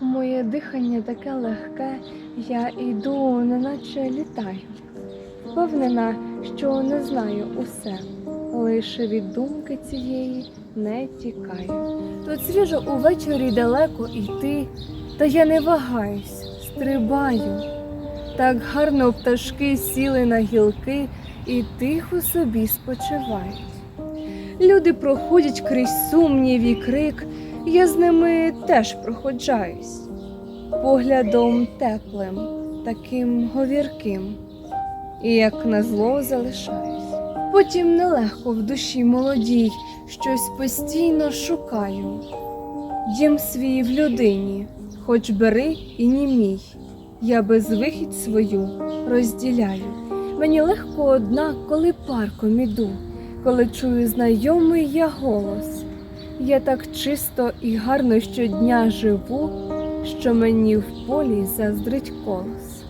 Моє дихання таке легке, я йду, неначе літаю. Впевнена, що не знаю усе, лише від думки цієї не тікаю. Тут свіжо увечері далеко йти, та я не вагаюсь, стрибаю. Так гарно пташки сіли на гілки і тихо собі спочивають. Люди проходять крізь сумнів і крик, я з ними теж проходжаюсь, поглядом теплим, таким говірким, і як назло залишаюсь. Потім нелегко в душі молодій, щось постійно шукаю. Дім свій в людині, хоч бери і німій, я безвихідь свою розділяю. Мені легко однак, коли парком іду, коли чую знайомий я голос. Я так чисто і гарно щодня живу, що мені в полі заздрить колос.